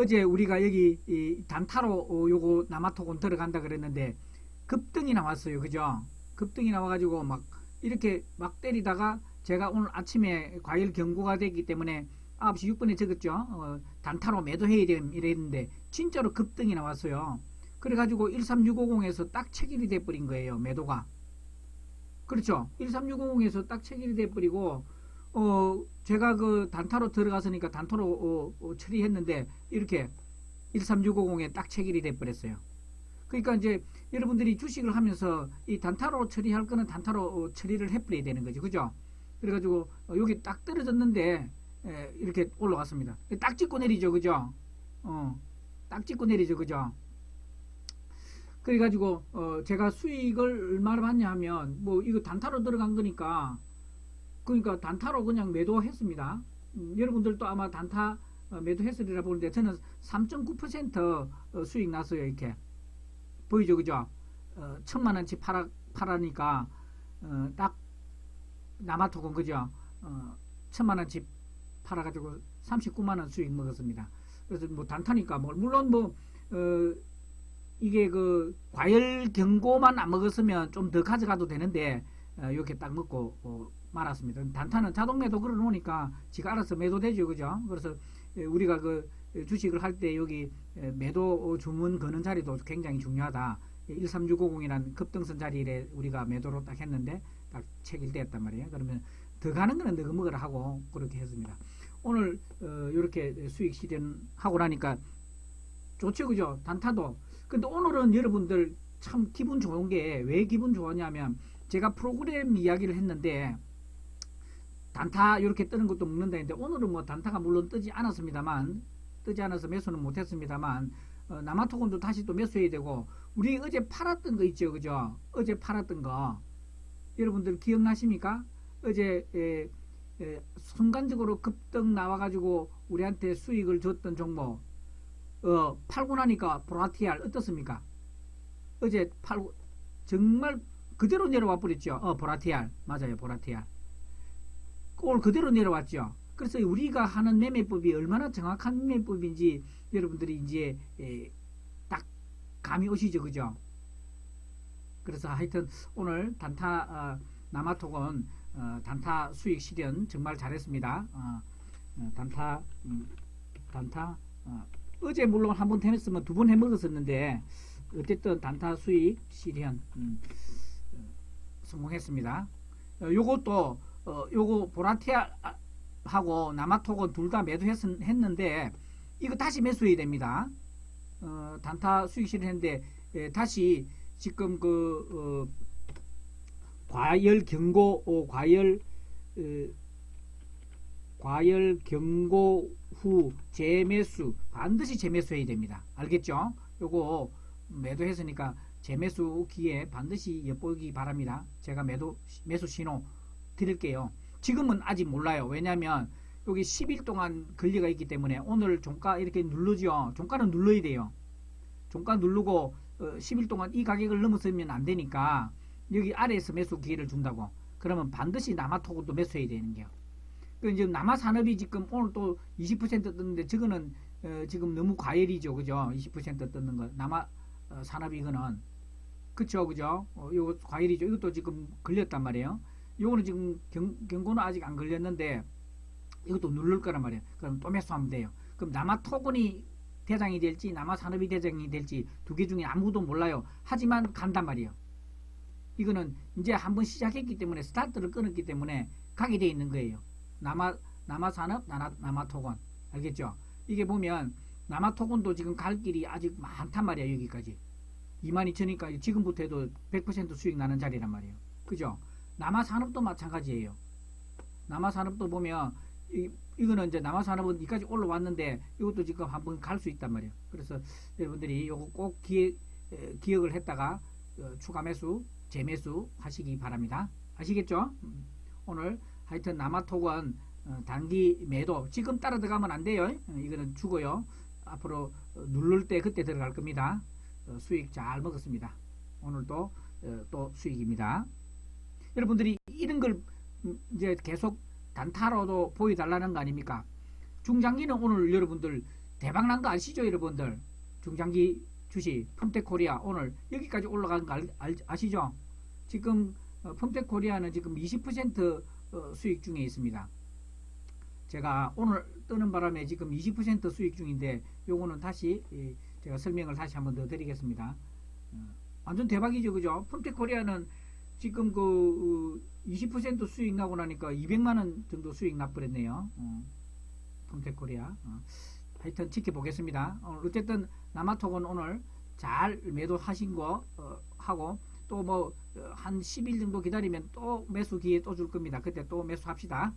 어제 우리가 여기 이 단타로 어, 요거 남아토곤 들어간다 그랬는데 급등이 나왔어요. 그죠? 급등이 나와가지고 막 이렇게 막 때리다가 제가 오늘 아침에 과일 경고가 됐기 때문에 9시 6분에 적었죠. 어, 단타로 매도해야 됨 이랬는데 진짜로 급등이 나왔어요. 그래가지고 13650에서 딱 체결이 돼버린 거예요. 매도가. 그렇죠. 13650에서 딱 체결이 돼버리고 어 제가 그 단타로 들어갔으니까 단타로 어, 어, 처리했는데 이렇게 13650에 딱 체결이 돼버렸어요. 그러니까 이제 여러분들이 주식을 하면서 이 단타로 처리할 거는 단타로 어, 처리를 해버려야 되는 거죠. 그죠? 그래가지고 어, 여기 딱 떨어졌는데 에, 이렇게 올라갔습니다. 딱 찍고 내리죠. 그죠? 어, 딱 찍고 내리죠. 그죠? 그래가지고 어, 제가 수익을 얼마나 받냐 하면 뭐 이거 단타로 들어간 거니까 그러니까 단타로 그냥 매도했습니다. 음, 여러분들도 아마 단타 어, 매도했으리라 보는데 저는 3.9% 어, 수익 났어요. 이렇게 보이죠, 그죠? 어, 천만 원치 팔아 팔아니까 어, 딱 남아토건 그죠? 어, 천만 원치 팔아가지고 39만 원 수익 먹었습니다. 그래서 뭐 단타니까 뭐 물론 뭐 어, 이게 그 과열 경고만 안 먹었으면 좀 더 가져가도 되는데 어, 이렇게 딱 먹고 어, 말았습니다. 단타는 자동 매도 걸어 놓으니까 지가 알아서 매도되죠, 그죠? 그래서 예, 우리가 그 주식을 할 때 여기 예, 매도 주문 거는 자리도 굉장히 중요하다. 13650이라는 급등선 자리에 우리가 매도로 딱 했는데 딱 체결됐단 말이에요. 그러면 더 가는 거는 너가 먹으라 하고 그렇게 했습니다. 오늘 어, 이렇게 수익 실현하고 나니까 좋죠, 그죠? 단타도. 근데 오늘은 여러분들 참 기분 좋은 게 왜 기분 좋았냐면 제가 프로그램 이야기를 했는데 단타 이렇게 뜨는 것도 먹는다 했는데 오늘은 뭐 단타가 물론 뜨지 않았습니다만 뜨지 않아서 매수는 못했습니다만 어, 남아토건도 다시 또 매수해야 되고 우리 어제 팔았던 거 있죠 그죠? 어제 팔았던 거. 여러분들 기억나십니까? 어제 에, 에, 순간적으로 급등 나와가지고 우리한테 수익을 줬던 종목. 어, 팔고 나니까 보라티알 어떻습니까? 어제 팔고 정말 그대로 내려와 버렸죠. 어 보라티알. 맞아요 보라티알 오늘 그대로 내려왔죠. 그래서 우리가 하는 매매법이 얼마나 정확한 매매법인지 여러분들이 이제 에, 딱 감이 오시죠, 그죠? 그래서 하여튼 오늘 단타 어, 남아톡은 어, 단타 수익 실현 정말 잘했습니다. 어, 어, 단타 음, 단타 어, 어제 물론 한 번 해먹었으면 두 번 해먹었었는데 어쨌든 단타 수익 실현 음, 어, 성공했습니다. 어, 요것도 어, 요거 보라티아하고 나마토곤 둘다 매도했는데 이거 다시 매수해야 됩니다. 어, 단타 수익 실현했는데 예, 다시 지금 그 어, 과열 경고 어, 과열 어, 과열 경고 후 재매수 반드시 재매수해야 됩니다. 알겠죠? 요거 매도했으니까 재매수 기에 반드시 엿보기 바랍니다. 제가 매도 매수 신호 드릴게요. 지금은 아직 몰라요. 왜냐하면 여기 10일 동안 권리가 있기 때문에 오늘 종가 이렇게 누르죠. 종가는 눌러야 돼요. 종가 누르고 어, 10일 동안 이 가격을 넘어서면 안 되니까 여기 아래에서 매수 기회를 준다고. 그러면 반드시 남아토고도 매수해야 되는 게요. 그 이제 남아산업이 지금 오늘 또 20% 떴는데 저거는 어, 지금 너무 과열이죠. 그죠? 20% 떴는 거. 남아 어, 산업이 이거는 그쵸 그죠? 어, 이거 과열이죠. 이것도 지금 걸렸단 말이에요. 요거는 지금 경, 경고는 아직 안 걸렸는데 이것도 누를 거란 말이에요. 그럼 또 매수하면 돼요. 그럼 남아 토건이 대장이 될지 남아 산업이 대장이 될지 두 개 중에 아무도 몰라요. 하지만 간단 말이에요. 이거는 이제 한번 시작했기 때문에 스타트를 끊었기 때문에 가게 돼 있는 거예요. 남아 남아 산업 남아, 남아 토건 알겠죠? 이게 보면 남아 토건도 지금 갈 길이 아직 많단 말이야 여기까지 22,000이니까 지금부터 해도 100% 수익 나는 자리란 말이에요. 그죠? 남아 산업도 마찬가지예요. 남아 산업도 보면 이, 이거는 이제 남아 산업은 여기까지 올라왔는데 이것도 지금 한번 갈 수 있단 말이에요. 그래서 여러분들이 이거 꼭 기획, 에, 기억을 했다가 어, 추가 매수, 재매수 하시기 바랍니다. 아시겠죠? 음, 오늘 하여튼 남아톡은 어, 단기 매도 지금 따라 들어가면 안 돼요. 어, 이거는 죽어요. 앞으로 어, 누를 때 그때 들어갈 겁니다. 어, 수익 잘 먹었습니다. 오늘도 어, 또 수익입니다. 여러분들이 이런 걸 음, 이제 계속 단타로도 보여달라는 거 아닙니까? 중장기는 오늘 여러분들 대박 난 거 아시죠, 여러분들? 중장기 주식 펌텍코리아 오늘 여기까지 올라간 거 알, 알- 아시죠? 지금 어, 펌텍코리아는 지금 20% 어, 수익 중에 있습니다. 제가 오늘 뜨는 바람에 지금 20% 수익 중인데 요거는 다시 예, 제가 설명을 다시 한번 더 드리겠습니다. 어, 완전 대박이죠, 그죠? 펌텍코리아는 지금 그 20% 수익 나고 나니까 200만 원 정도 수익 나버렸네요. 어, 펌텍코리아. 어. 하여튼 지켜보겠습니다. 어, 어쨌든 남아톡은 오늘 잘 매도하신 거 어, 하고 또 뭐 한 10일 정도 기다리면 또 매수 기회 또 줄 겁니다. 그때 또 매수합시다.